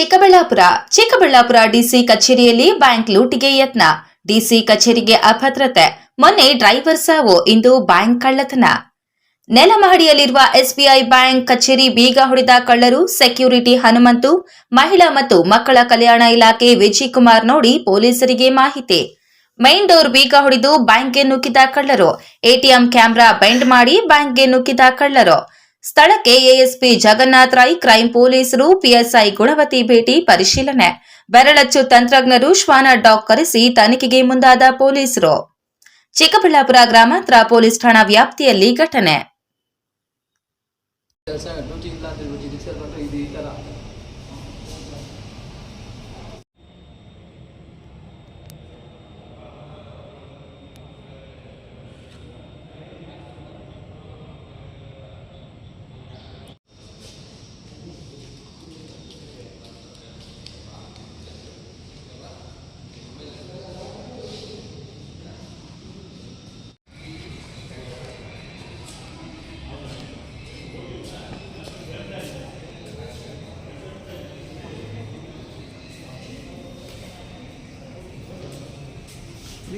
Chikkaballapur Chikkaballapura DC ಕಚೇರಿಯಲ್ಲಿ bank ಲೂಟಿಗೆ ಯತ್ನ. ಡಿಸಿ ಕಚೇರಿಗೆ ಅಭದ್ರತೆ. ಮೊನ್ನೆ ಡ್ರೈವರ್ ಸಾವು, ಇಂದು ಬ್ಯಾಂಕ್ ಕಳ್ಳತನ. ನೆಲಮಹಡಿಯಲ್ಲಿರುವ ಎಸ್ಬಿಐ ಬ್ಯಾಂಕ್ ಕಚೇರಿ ಬೀಗ ಹೊಡೆದ ಕಳ್ಳರು, ಸೆಕ್ಯೂರಿಟಿ ಹನುಮಂತು, ಮಹಿಳಾ ಮತ್ತು ಮಕ್ಕಳ ಕಲ್ಯಾಣ ಇಲಾಖೆ ವಿಜಯ್ ಕುಮಾರ್ ನೋಡಿ ಪೊಲೀಸರಿಗೆ ಮಾಹಿತಿ. ಮೈನ್ ಡೋರ್ ಬೀಗ ಹೊಡೆದು ಬ್ಯಾಂಕ್ಗೆ ನುಗ್ಗಿದ ಕಳ್ಳರು. ಎಟಿಎಂ ಕ್ಯಾಮೆರಾ ಬೆಂಡ್ ಮಾಡಿ ಬ್ಯಾಂಕ್ಗೆ ನುಗ್ಗಿದ ಕಳ್ಳರು. ಸ್ಥಳಕ್ಕೆ ಎಎಸ್ಪಿ ಜಗನ್ನಾಥ್ ರೈ ಕ್ರೈಂ ಪೊಲೀಸರು, ಪಿಎಸ್ಐ ಗುಣವತಿ ಭೇಟಿ ಪರಿಶೀಲನೆ. ಬೆರಳಚ್ಚು ತಂತ್ರಜ್ಞರು ಶ್ವಾನ ಡಾಗ್ ಕರೆಸಿ ತನಿಖೆಗೆ ಮುಂದಾದ ಪೊಲೀಸರು. ಚಿಕ್ಕಬಳ್ಳಾಪುರ ಗ್ರಾಮಾಂತರ ಪೊಲೀಸ್ ಠಾಣಾ ವ್ಯಾಪ್ತಿಯಲ್ಲಿ ಘಟನೆ.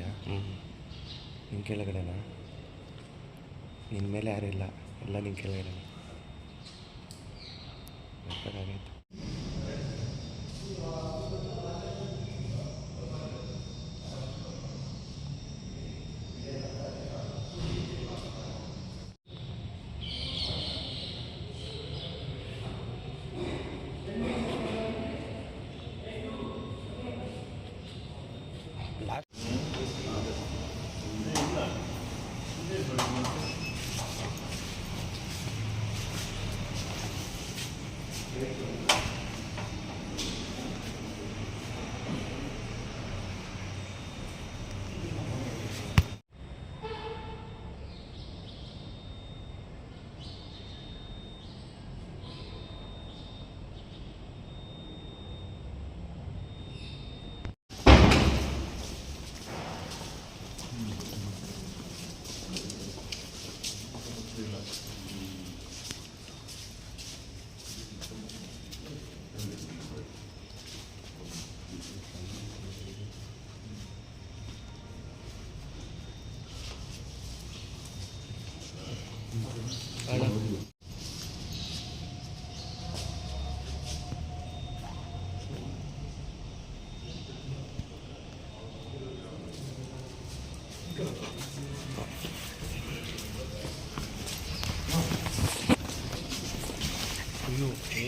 ಅಂತೀಯ ಹ್ಞೂ ನಿನ್ನ ಕೆಳಗಡೆನಾ? ನಿನ್ನ ಮೇಲೆ ಯಾರೂ ಇಲ್ಲ. ಎಲ್ಲ ನಿನ್ನ ಕೆಳಗಡೆ ಬೇಕಾಗೈತೆ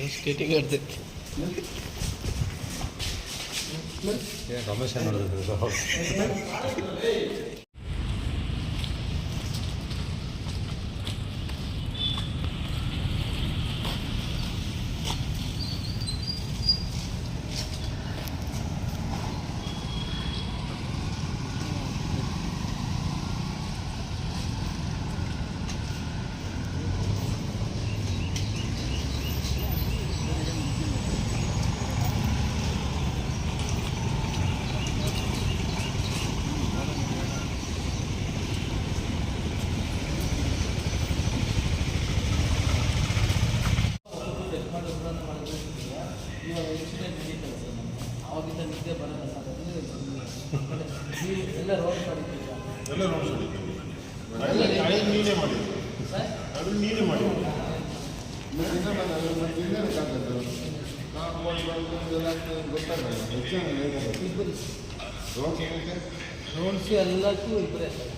ஸ்கேட்டிங் எடுத்துருக்கேன் கமிஷன் நடந்தது ಎಲ್ಲ ರೋಡ್ ಎಲ್ಲ ನೋಡ್ಸಿದ್ದೀವಿ ಹಳೆ ನೀನೇ ಮಾಡಿದ್ದು. ಸರ್? ಅದು ನೀನೇ ಮಾಡಿದ್ದು. ಗೊತ್ತಾಗಲ್ಲ ರೋಡ್ಸ್ ಎಲ್ಲಕ್ಕೂ ಇಬ್ಬರೇ ಸರ್.